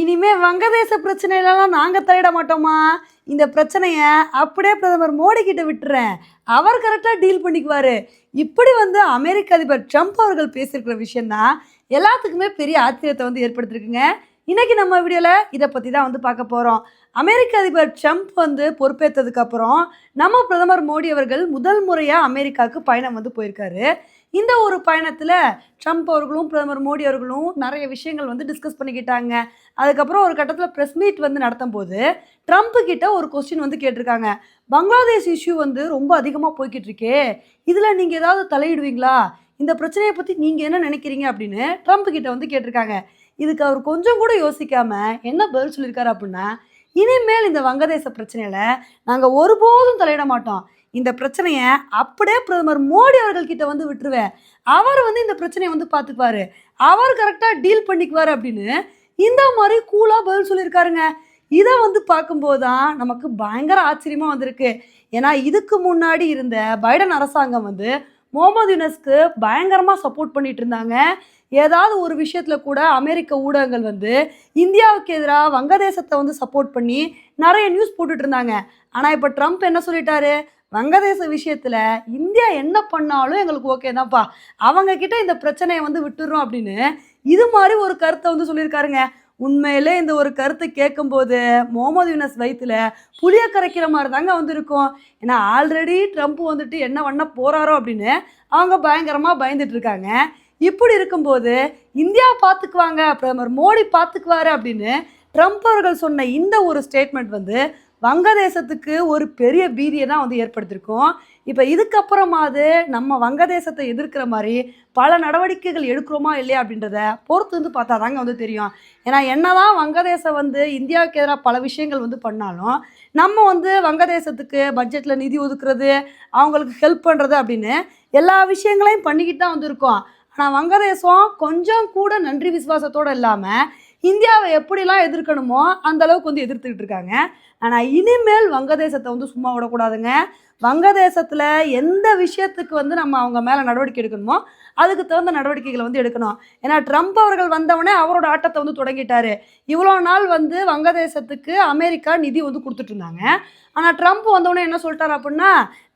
இனிமே வங்கதேச பிரச்சனையிலலாம் நாங்கள் தலையிட மாட்டோமா? இந்த பிரச்சனையை அப்படியே பிரதமர் மோடி கிட்ட விட்டுறேன். அவர் கரெக்டாக டீல் பண்ணிக்குவார். இப்படி வந்து அமெரிக்க அதிபர் ட்ரம்ப் அவர்கள் பேசியிருக்கிற விஷயந்தான் எல்லாத்துக்குமே பெரிய ஆச்சரியத்தை வந்து ஏற்படுத்திருக்குங்க இன்றைக்கி நம்ம வீடியோவில் இதை பற்றி தான் வந்து பார்க்க போகிறோம் அமெரிக்க அதிபர் ட்ரம்ப் வந்து பொறுப்பேற்றதுக்கப்புறம் நம்ம பிரதமர் மோடி அவர்கள் முதல் முறையாக அமெரிக்காவுக்கு பயணம் வந்து போயிருக்காரு. இந்த ஒரு பயணத்தில் ட்ரம்ப் அவர்களும் பிரதமர் மோடி அவர்களும் நிறைய விஷயங்கள் வந்து டிஸ்கஸ் பண்ணிக்கிட்டாங்க. அதுக்கப்புறம் ஒரு கட்டத்தில் ப்ரெஸ் மீட் வந்து நடத்தும் போது ட்ரம்ப் கிட்ட ஒரு கொஸ்டின் வந்து கேட்டிருக்காங்க. பங்களாதேஷ் இஷ்யூ வந்து ரொம்ப அதிகமாக போய்கிட்டு இருக்கே. இதில் நீங்கள் ஏதாவது தலையிடுவீங்களா? இந்த பிரச்சனையை பற்றி நீங்கள் என்ன நினைக்கிறீங்க அப்படின்னு ட்ரம்ப் கிட்ட வந்து கேட்டிருக்காங்க. இதுக்கு அவர் கொஞ்சம் கூட யோசிக்காம என்ன பதில் சொல்லியிருக்காரு அப்படின்னா இனிமேல் இந்த வங்கதேச பிரச்சனையில நாங்கள் ஒருபோதும் தலையிட மாட்டோம். இந்த பிரச்சனையை அப்படியே பிரதமர் மோடி அவர்கள்கிட்ட வந்து விட்டுருவேன். அவர் வந்து இந்த பிரச்சனையை வந்து பார்த்துக்குவாரு அவர் கரெக்டாக டீல் பண்ணிக்குவார் அப்படின்னு இந்த மாதிரி கூலாக பதில் சொல்லியிருக்காருங்க. இதை வந்து பார்க்கும்போது தான் நமக்கு பயங்கர ஆச்சரியமாக வந்திருக்கு. ஏன்னா இதுக்கு முன்னாடி இருந்த பைடன் அரசாங்கம் வந்து முகமது யூனஸ்க்கு பயங்கரமாக சப்போர்ட் பண்ணிட்டு இருந்தாங்க. ஏதாவது ஒரு விஷயத்தில் கூட அமெரிக்க ஊடகங்கள் வந்து இந்தியாவுக்கு எதிராக வங்கதேசத்தை வந்து சப்போர்ட் பண்ணி நிறைய நியூஸ் போட்டுட்டு இருந்தாங்க. ஆனால் இப்போ ட்ரம்ப் என்ன சொல்லிட்டாரு? வங்கதேச விஷயத்தில் இந்தியா என்ன பண்ணாலும் எங்களுக்கு ஓகே தான்ப்பா. அவங்க கிட்ட இந்த பிரச்சனையை வந்து விட்டுறோம் அப்படின்னு இது மாதிரி ஒரு கருத்தை வந்து சொல்லியிருக்காருங்க. உண்மையிலே இந்த ஒரு கருத்தை கேட்கும்போது முகமது யூனஸ் வயிற்றுல புளிய கரைக்கிற மாதிரி தாங்க வந்து இருக்கும் ஏன்னா ஆல்ரெடி ட்ரம்ப் வந்துட்டு என்ன பண்ண போகிறாரோ அப்படின்னு அவங்க பயங்கரமாக பயந்துட்டு இருக்காங்க. இப்படி இருக்கும்போது இந்தியா பார்த்துக்குவாங்க பிரதமர் மோடி பார்த்துக்குவாரு அப்படின்னு ட்ரம்ப் அவர்கள் சொன்ன இந்த ஒரு ஸ்டேட்மெண்ட் வந்து வங்கதேசத்துக்கு ஒரு பெரிய பீதியை தான் வந்து ஏற்படுத்தியிருக்கும். இப்போ இதுக்கப்புறமாவது நம்ம வங்கதேசத்தை எதிர்க்கிற மாதிரி பல நடவடிக்கைகள் எடுக்கிறோமா இல்லையா அப்படின்றத பொறுத்து வந்து பார்த்தா தாங்க வந்து தெரியும். ஏன்னா என்னதான் வங்கதேசம் வந்து இந்தியாவுக்கு எதிராக பல விஷயங்கள் வந்து பண்ணாலும் நம்ம வந்து வங்கதேசத்துக்கு பட்ஜெட்டில் நிதி ஒதுக்குறது அவங்களுக்கு ஹெல்ப் பண்ணுறது அப்படின்னு எல்லா விஷயங்களையும் பண்ணிக்கிட்டு தான் வந்து இருக்கோம். ஆனால் வங்கதேசம் கொஞ்சம் கூட நன்றி விசுவாசத்தோடு இல்லாமல் இந்தியாவை எப்படிலாம் எதிர்க்கணுமோ அந்த அளவுக்கு வந்து எதிர்த்துக்கிட்டு இருக்காங்க. ஆனால் இனிமேல் வங்கதேசத்தை வந்து சும்மா விடக்கூடாதுங்க. வங்கதேசத்தில் எந்த விஷயத்துக்கு வந்து நம்ம அவங்க மேலே நடவடிக்கை எடுக்கணுமோ அதுக்கு தகுந்த நடவடிக்கைகளை வந்து எடுக்கணும். ஏன்னா ட்ரம்ப் அவர்கள் வந்தவொடனே அவரோட ஆட்டத்தை வந்து தொடங்கிட்டாரு. இவ்வளோ நாள் வந்து வங்கதேசத்துக்கு அமெரிக்கா நிதி வந்து கொடுத்துட்டு இருந்தாங்க. ஆனால் ட்ரம்ப் வந்தவொடனே என்ன சொல்லிட்டார் அப்படின்னா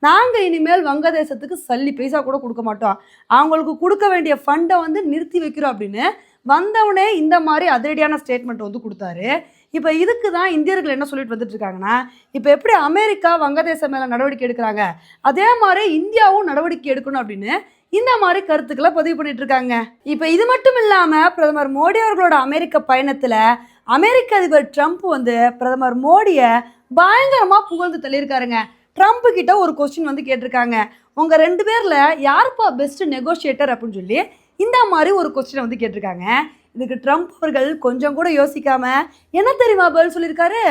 நாங்கள் இனிமேல் வங்கதேசத்துக்கு சல்லி பைசா கூட கொடுக்க மாட்டோம். அவங்களுக்கு கொடுக்க வேண்டிய ஃபண்டை வந்து நிறுத்தி வைக்கிறோம் அப்படின்னு வந்தவுடனே இந்த மாதிரி அதிரடியான ஸ்டேட்மெண்ட் வந்து கொடுத்தாரு. இப்போ இதுக்கு தான் இந்தியர்கள் என்ன சொல்லிட்டு வந்துட்டு இருக்காங்கன்னா இப்போ எப்படி அமெரிக்கா வங்கதேசம் மேலே நடவடிக்கை எடுக்கிறாங்க? அதே மாதிரி இந்தியாவும் நடவடிக்கை எடுக்கணும் அப்படின்னு இந்த மாதிரி கருத்துக்களை பதிவு பண்ணிட்டு இருக்காங்க. இப்போ இது மட்டும் இல்லாமல் பிரதமர் மோடி அவர்களோட அமெரிக்க பயணத்தில் அமெரிக்க அதிபர் ட்ரம்ப் வந்து பிரதமர் மோடியை பயங்கரமாக புகழ்ந்து தள்ளியிருக்காருங்க. ட்ரம்ப் கிட்ட ஒரு கொஸ்டின் வந்து கேட்டிருக்காங்க. உங்கள் ரெண்டு பேரில் யாருப்பா பெஸ்ட் நெகோஷியேட்டர் அப்படின்னு சொல்லி இந்த மாதிரி ஒரு கொஸ்டினை வந்து கேட்டிருக்காங்க. இதுக்கு ட்ரம்ப் அவர்கள் கொஞ்சம் கூட யோசிக்காம என்ன தெரியுமா பதில் சொல்லியிருக்காரு?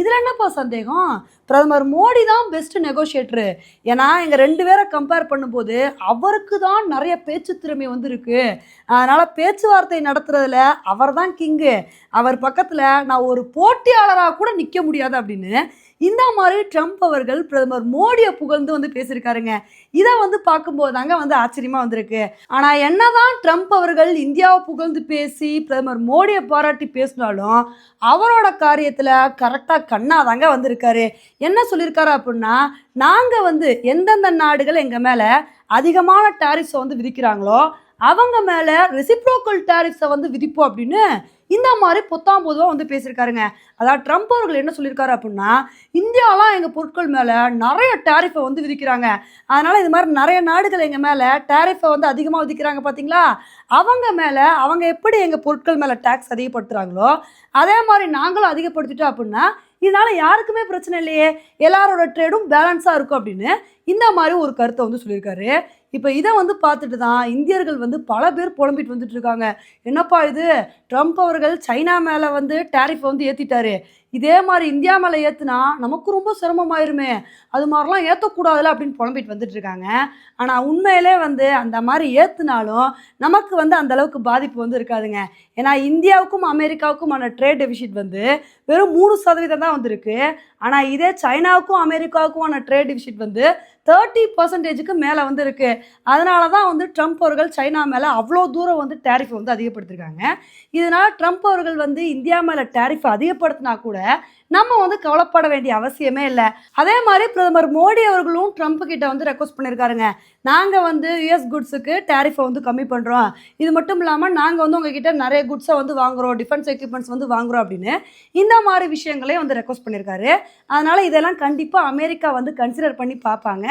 இதில் என்னப்பா சந்தேகம்? பிரதமர் மோடி தான் பெஸ்ட் நெகோஷியேட்டரு ஏன்னா எங்கள் ரெண்டு பேரை கம்பேர் பண்ணும்போது அவருக்கு தான் நிறைய பேச்சு திறமை வந்துருக்கு. அதனால் பேச்சுவார்த்தை நடத்துறதுல அவர் தான் கிங்கு அவர் பக்கத்தில் நான் ஒரு போட்டியாளராக கூட நிற்க முடியாது அப்படின்னு இந்த மாதிரி ட்ரம்ப் அவர்கள் பிரதமர் மோடியை புகழ்ந்து வந்து பேசியிருக்காருங்க. இதை வந்து பார்க்கும்போது தாங்க வந்து ஆச்சரியமாக வந்திருக்கு. ஆனால் என்னதான் ட்ரம்ப் அவர்கள் இந்தியாவை புகழ்ந்து பேசி பிரதமர் மோடியை பாராட்டி பேசினாலும் அவரோட காரியத்தில் கரெக்டாக கண்ணா தாங்க வந்திருக்காரு. என்ன சொல்லியிருக்காரு அப்படின்னா நாங்கள் வந்து எந்தெந்த நாடுகள் எங்கள் மேலே அதிகமான டாரிஃப்ஸை வந்து விதிக்கிறாங்களோ அவங்க மேலே ரெசிப்ரோக்கல் டேரிஃப்ஸை வந்து விதிப்போம் அப்படின்னு இந்த மாதிரி பொத்தாம் பொதுவாக வந்து பேசியிருக்காருங்க. அதாவது ட்ரம்ப் அவர்கள் என்ன சொல்லியிருக்காரு அப்படின்னா இந்தியாலாம் எங்கள் பொருட்கள் மேலே நிறைய டேரிஃபை வந்து விதிக்கிறாங்க. அதனால் இது மாதிரி நிறைய நாடுகள் எங்கள் மேலே டேரிஃபை வந்து அதிகமாக விதிக்கிறாங்க பார்த்தீங்களா அவங்க மேலே அவங்க எப்படி எங்கள் பொருட்கள் மேலே டேக்ஸ் அதிகப்படுத்துகிறாங்களோ அதே மாதிரி நாங்களும் அதிகப்படுத்திட்டோம் அப்படின்னா இதனால் யாருக்குமே பிரச்சனை இல்லையே. எல்லாரோட ட்ரேடும் பேலன்ஸாக இருக்கும் அப்படின்னு இந்த மாதிரி ஒரு கருத்தை வந்து சொல்லியிருக்காரு. இப்போ இதை வந்து பார்த்துட்டு தான் இந்தியர்கள் வந்து பல பேர் புலம்பிட்டு வந்துட்டு இருக்காங்க. என்னப்பா இது? ட்ரம்ப் அவர்கள் சைனா மேலே வந்து டேரிஃபை வந்து ஏற்றிட்டாரு இதே மாதிரி இந்தியா மேலே ஏற்றுனா நமக்கு ரொம்ப சிரமமாயிருமே. அது மாதிரிலாம் ஏற்றக்கூடாதுல அப்படின்னு புலம்பிட்டு வந்துட்டு இருக்காங்க ஆனால் உண்மையிலே வந்து அந்த மாதிரி ஏற்றுனாலும் நமக்கு வந்து அந்த அளவுக்கு பாதிப்பு வந்து இருக்காதுங்க. ஏன்னா இந்தியாவுக்கும் அமெரிக்காவுக்குமான ட்ரேட் டெபிஷிட் வந்து வெறும் மூணு சதவீதம் தான் வந்திருக்கு. ஆனால் இதே சைனாவுக்கும் அமெரிக்காவுக்குமான ட்ரேட் டெபிசிட் வந்து தேர்ட்டி பர்சன்டேஜுக்கு மேலே வந்து இருக்குது அதனால தான் வந்து ட்ரம்ப் அவர்கள் சைனா மேலே அவ்வளோ தூரம் வந்து டேரிஃப் வந்து அதிகப்படுத்திருக்காங்க. இதனால் ட்ரம்ப் அவர்கள் வந்து இந்தியா மேலே டேரிஃப் அதிகப்படுத்தினா கூட né? நம்ம வந்து கவலைப்பட வேண்டிய அவசியமே இல்லை. அதே மாதிரி பிரதமர் மோடி அவர்களும் ட்ரம்ப் கிட்ட வந்து ரெக்வஸ்ட் பண்ணியிருக்காருங்க நாங்கள் வந்து யூஎஸ் குட்ஸுக்கு டேரிஃபை வந்து கம்மி பண்ணுறோம் இது மட்டும் இல்லாமல் நாங்கள் வந்து உங்ககிட்ட நிறைய குட்ஸை வந்து வாங்குறோம். டிஃபென்ஸ் எக்யூப்மெண்ட்ஸ் வந்து வாங்குறோம் அப்படின்னு இந்த மாதிரி விஷயங்களையும் வந்து ரெக்வஸ்ட் பண்ணியிருக்காரு அதனால் இதெல்லாம் கண்டிப்பாக அமெரிக்கா வந்து கன்சிடர் பண்ணி பார்ப்பாங்க.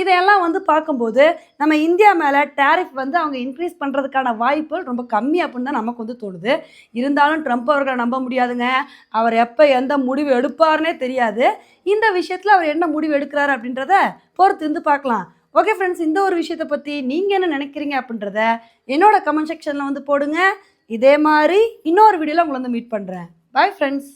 இதையெல்லாம் வந்து பார்க்கும்போது நம்ம இந்தியா மேலே டேரிஃப் வந்து அவங்க இன்க்ரீஸ் பண்ணுறதுக்கான வாய்ப்பு ரொம்ப கம்மி அப்படின்னு தான் நமக்கு வந்து தோணுது. இருந்தாலும் ட்ரம்ப் அவர்களை நம்ப முடியாதுங்க. அவர் எப்போ எந்த முடி முடிவு எடுப்பார்னே தெரியாது. இந்த விஷயத்தில் அவர் என்ன முடிவு எடுக்கிறாரு அப்படின்றத பொறுத்து இருந்து பார்க்கலாம். ஓகே ஃப்ரெண்ட்ஸ் இந்த ஒரு விஷயத்தை பற்றி நீங்கள் என்ன நினைக்கிறீங்க அப்படின்றத என்னோட கமெண்ட் செக்ஷனில் வந்து போடுங்க. இதே மாதிரி இன்னொரு வீடியோவில் உங்களை வந்து மீட் பண்ணுறேன் பாய் ஃப்ரெண்ட்ஸ்